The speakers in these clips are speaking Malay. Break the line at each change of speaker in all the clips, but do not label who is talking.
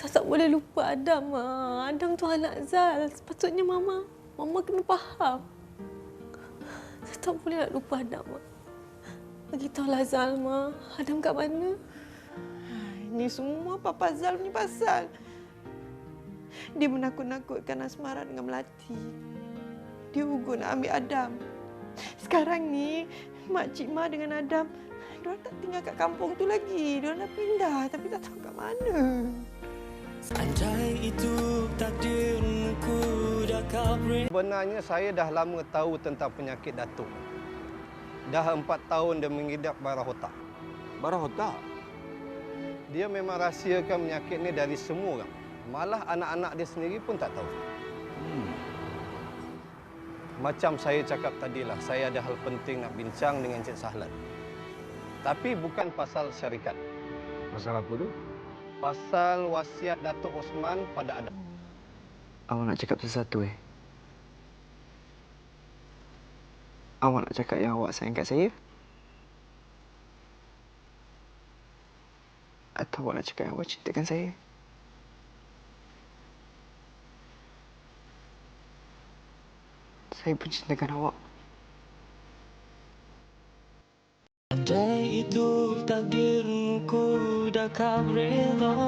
Saya tak boleh lupa Adam. ah. Adam tu anak Zal. Sepatutnya Mama, Mama kena faham. Saya tak boleh nak lupa Adam. ah. Beritahulah Zal, Ma. Adam kat mana?
Ini semua Papa Zal punya pasal. Dia menakut-nakutkan Asmara dengan Melati. Dia ugur nak ambil Adam. Sekarang ni, Mak Cik Ma dengan Adam, dia tak tinggal kat kampung tu lagi. Dia dah pindah tapi tak tahu kat mana.
Andai itu takdirku dah kau beri
Sebenarnya saya dah lama tahu tentang penyakit Datuk. Dah empat tahun dia mengidap barah otak.
Barah otak?
Dia memang rahsiakan penyakit ni dari semua orang. Malah anak-anak dia sendiri pun tak tahu.
Hmm.
Macam saya cakap tadilah, saya ada hal penting nak bincang dengan Encik Sahlan. Tapi bukan pasal syarikat.
Pasal apa tu?
Pasal wasiat Datuk Osman pada Adam.
Awak nak cakap sesuatu eh? Awak nak cakap yang awak sayang kat saya? Atau awak nak cakap yang awak cintakan saya? Saya pun cintakan awak.
Andai itu takdirku dah kau rela.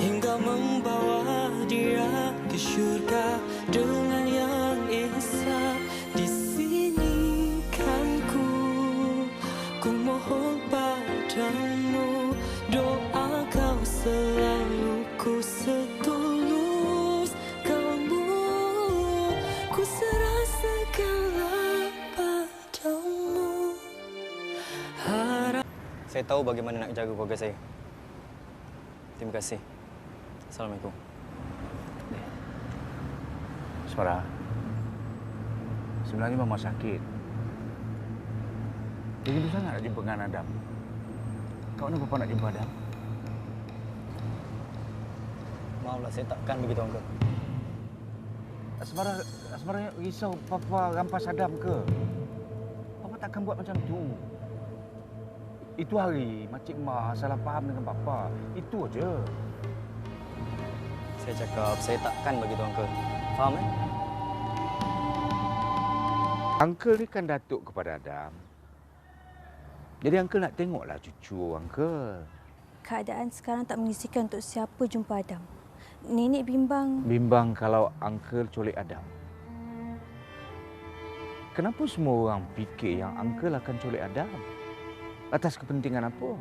Hingga membawa dia ke syurga dengan yang esa. Di sini kan ku Ku mohon padamu Doa kau selalu ku setulus. Kamu Ku serah segala
Saya tahu bagaimana nak jaga keluarga saya. Terima kasih. Assalamualaikum.
Suara. Sebenarnya Mama sakit. Dia rindu sangat nak jumpa dengan Adam. Kau nak Papa nak jumpa Adam?
Maaflah, saya takkan begitu, Uncle.
Asmara, Asmara risau Papa rampas Adam ke? Papa takkan buat macam tu. Itu hari Makcik Ma salah faham dengan Papa. Itu aja.
Saya cakap, saya takkan begitu, Uncle. Faham, eh?
Uncle ni kan datuk kepada Adam. Jadi Uncle nak tengoklah cucu Uncle.
Keadaan sekarang tak mengisikan untuk siapa jumpa Adam. Nenek bimbang
Bimbang kalau Uncle culik Adam. Kenapa semua orang fikir yang Uncle akan culik Adam? Atas kepentingan apa?